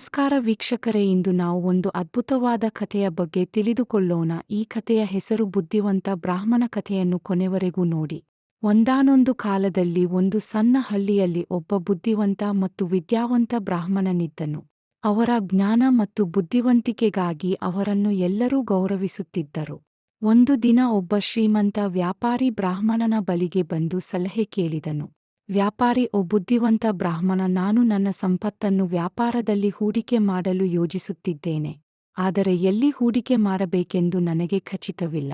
ನಮಸ್ಕಾರ ವೀಕ್ಷಕರೇ, ಇಂದು ನಾವು ಒಂದು ಅದ್ಭುತವಾದ ಕಥೆಯ ಬಗ್ಗೆ ತಿಳಿದುಕೊಳ್ಳೋಣ. ಈ ಕಥೆಯ ಹೆಸರು ಬುದ್ಧಿವಂತ ಬ್ರಾಹ್ಮಣ ಕಥೆಯನ್ನು ಕೊನೆವರೆಗೂ ನೋಡಿ. ಒಂದಾನೊಂದು ಕಾಲದಲ್ಲಿ ಒಂದು ಸಣ್ಣ ಹಳ್ಳಿಯಲ್ಲಿ ಒಬ್ಬ ಬುದ್ಧಿವಂತ ಮತ್ತು ವಿದ್ಯಾವಂತ ಬ್ರಾಹ್ಮಣನಿದ್ದನು. ಅವರ ಜ್ಞಾನ ಮತ್ತು ಬುದ್ಧಿವಂತಿಕೆಗಾಗಿ ಅವರನ್ನು ಎಲ್ಲರೂ ಗೌರವಿಸುತ್ತಿದ್ದರು. ಒಂದು ದಿನ ಒಬ್ಬ ಶ್ರೀಮಂತ ವ್ಯಾಪಾರಿ ಬ್ರಾಹ್ಮಣನ ಬಳಿಗೆ ಬಂದು ಸಲಹೆ ಕೇಳಿದನು. ವ್ಯಾಪಾರಿ ಓ ಬುದ್ಧಿವಂತ ಬ್ರಾಹ್ಮಣ, ನಾನು ನನ್ನ ಸಂಪತ್ತನ್ನು ವ್ಯಾಪಾರದಲ್ಲಿ ಹೂಡಿಕೆ ಮಾಡಲು ಯೋಜಿಸುತ್ತಿದ್ದೇನೆ. ಆದರೆ ಎಲ್ಲಿ ಹೂಡಿಕೆ ಮಾಡಬೇಕೆಂದು ನನಗೆ ಖಚಿತವಿಲ್ಲ.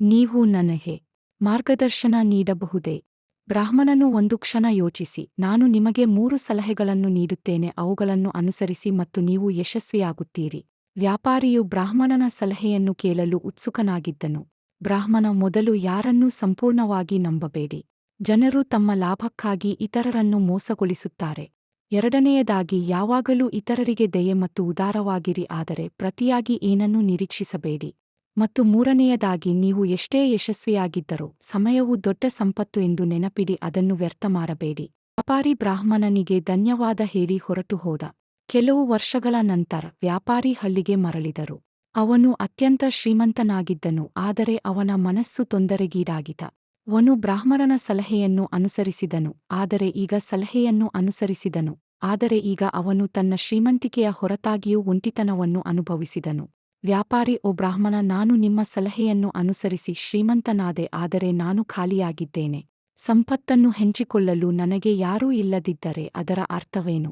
ನೀವು ನನಗೆ ಮಾರ್ಗದರ್ಶನ ನೀಡಬಹುದೇ? ಬ್ರಾಹ್ಮಣನು ಒಂದು ಕ್ಷಣ ಯೋಚಿಸಿ, ನಾನು ನಿಮಗೆ ಮೂರು ಸಲಹೆಗಳನ್ನು ನೀಡುತ್ತೇನೆ, ಅವುಗಳನ್ನು ಅನುಸರಿಸಿ ಮತ್ತು ನೀವು ಯಶಸ್ವಿಯಾಗುತ್ತೀರಿ. ವ್ಯಾಪಾರಿಯು ಬ್ರಾಹ್ಮಣನ ಸಲಹೆಯನ್ನು ಕೇಳಲು ಉತ್ಸುಕನಾಗಿದ್ದನು. ಬ್ರಾಹ್ಮಣ ಮೊದಲು ಯಾರನ್ನೂ ಸಂಪೂರ್ಣವಾಗಿ ನಂಬಬೇಡಿ. ಜನರು ತಮ್ಮ ಲಾಭಕ್ಕಾಗಿ ಇತರರನ್ನು ಮೋಸಗೊಳಿಸುತ್ತಾರೆ. ಎರಡನೆಯದಾಗಿ, ಯಾವಾಗಲೂ ಇತರರಿಗೆ ದಯೆ ಮತ್ತು ಉದಾರವಾಗಿರಿ, ಆದರೆ ಪ್ರತಿಯಾಗಿ ಏನನ್ನೂ ನಿರೀಕ್ಷಿಸಬೇಡಿ. ಮತ್ತು ಮೂರನೆಯದಾಗಿ, ನೀವು ಎಷ್ಟೇ ಯಶಸ್ವಿಯಾಗಿದ್ದರೂ, ಸಮಯವು ದೊಡ್ಡ ಸಂಪತ್ತು ಎಂದು ನೆನಪಿಡಿ, ಅದನ್ನು ವ್ಯರ್ಥ ಮಾಡಬೇಡಿ. ವ್ಯಾಪಾರಿ ಬ್ರಾಹ್ಮಣನಿಗೆ ಧನ್ಯವಾದ ಹೇಳಿ ಹೊರಟು ಹೋದ. ಕೆಲವು ವರ್ಷಗಳ ನಂತರ, ವ್ಯಾಪಾರಿ ಹಳ್ಳಿಗೆ ಮರಳಿದರು. ಅವನು ಅತ್ಯಂತ ಶ್ರೀಮಂತನಾಗಿದ್ದನು, ಆದರೆ ಅವನ ಮನಸ್ಸು ತೊಂದರೆಗೀಡಾಗಿತ ಅವನು ಬ್ರಾಹ್ಮಣನ ಸಲಹೆಯನ್ನು ಅನುಸರಿಸಿದನು, ಆದರೆ ಈಗ ಸಲಹೆಯನ್ನು ಅನುಸರಿಸಿದನು, ಆದರೆ ಈಗ ಅವನು ತನ್ನ ಶ್ರೀಮಂತಿಕೆಯ ಹೊರತಾಗಿಯೂ ಒಂಟಿತನವನ್ನು ಅನುಭವಿಸಿದನು. ವ್ಯಾಪಾರಿ, ಓ ಬ್ರಾಹ್ಮಣ, ನಾನು ನಿಮ್ಮ ಸಲಹೆಯನ್ನು ಅನುಸರಿಸಿ ಶ್ರೀಮಂತನಾದೆ, ಆದರೆ ನಾನು ಖಾಲಿಯಾಗಿದ್ದೇನೆ. ಸಂಪತ್ತನ್ನು ಹೆಂಚಿಕೊಳ್ಳಲು ನನಗೆ ಯಾರೂ ಇಲ್ಲದಿದ್ದರೆ ಅದರ ಅರ್ಥವೇನು?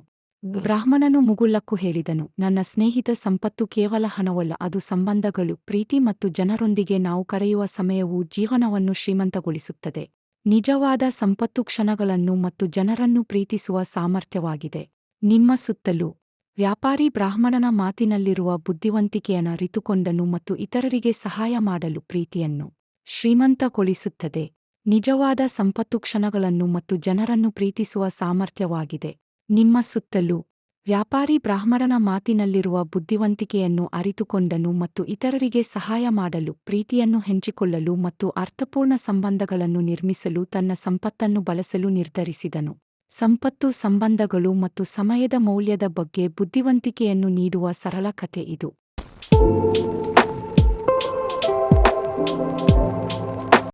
ಬ್ರಾಹ್ಮಣನು ಮುಗುಳ್ಳಕ್ಕೂ ಹೇಳಿದನು, ನನ್ನ ಸ್ನೇಹಿತ ಸಂಪತ್ತು ಕೇವಲ ಹಣವಲ್ಲ, ಅದು ಸಂಬಂಧಗಳು, ಪ್ರೀತಿ ಮತ್ತು ಜನರೊಂದಿಗೆ ನಾವು ಕರೆಯುವ ಸಮಯವು ಜೀವನವನ್ನು ಶ್ರೀಮಂತಗೊಳಿಸುತ್ತದೆ. ನಿಜವಾದ ಸಂಪತ್ತು ಕ್ಷಣಗಳನ್ನು ಮತ್ತು ಜನರನ್ನು ಪ್ರೀತಿಸುವ ಸಾಮರ್ಥ್ಯವಾಗಿದೆ. ನಿಮ್ಮ ಸುತ್ತಲೂ ವ್ಯಾಪಾರಿ ಬ್ರಾಹ್ಮಣನ ಮಾತಿನಲ್ಲಿರುವ ಬುದ್ಧಿವಂತಿಕೆಯನ್ನು ಅರಿತುಕೊಂಡನು ಮತ್ತು ಇತರರಿಗೆ ಸಹಾಯ ಮಾಡಲು ಪ್ರೀತಿಯನ್ನು ಶ್ರೀಮಂತಗೊಳಿಸುತ್ತದೆ. ನಿಜವಾದ ಸಂಪತ್ತು ಕ್ಷಣಗಳನ್ನು ಮತ್ತು ಜನರನ್ನು ಪ್ರೀತಿಸುವ ಸಾಮರ್ಥ್ಯವಾಗಿದೆ. ನಿಮ್ಮ ಸುತ್ತಲೂ ವ್ಯಾಪಾರಿ ಬ್ರಾಹ್ಮಣನ ಮಾತಿನಲ್ಲಿರುವ ಬುದ್ಧಿವಂತಿಕೆಯನ್ನು ಅರಿತುಕೊಂಡನು ಮತ್ತು ಇತರರಿಗೆ ಸಹಾಯ ಮಾಡಲು, ಪ್ರೀತಿಯನ್ನು ಹೆಂಚಿಕೊಳ್ಳಲು ಮತ್ತು ಅರ್ಥಪೂರ್ಣ ಸಂಬಂಧಗಳನ್ನು ನಿರ್ಮಿಸಲು ತನ್ನ ಸಂಪತ್ತನ್ನು ಬಳಸಲು ನಿರ್ಧರಿಸಿದನು. ಸಂಪತ್ತು, ಸಂಬಂಧಗಳು ಮತ್ತು ಸಮಯದ ಮೌಲ್ಯದ ಬಗ್ಗೆ ಬುದ್ಧಿವಂತಿಕೆಯನ್ನು ನೀಡುವ ಸರಳ ಕಥೆ ಇದು.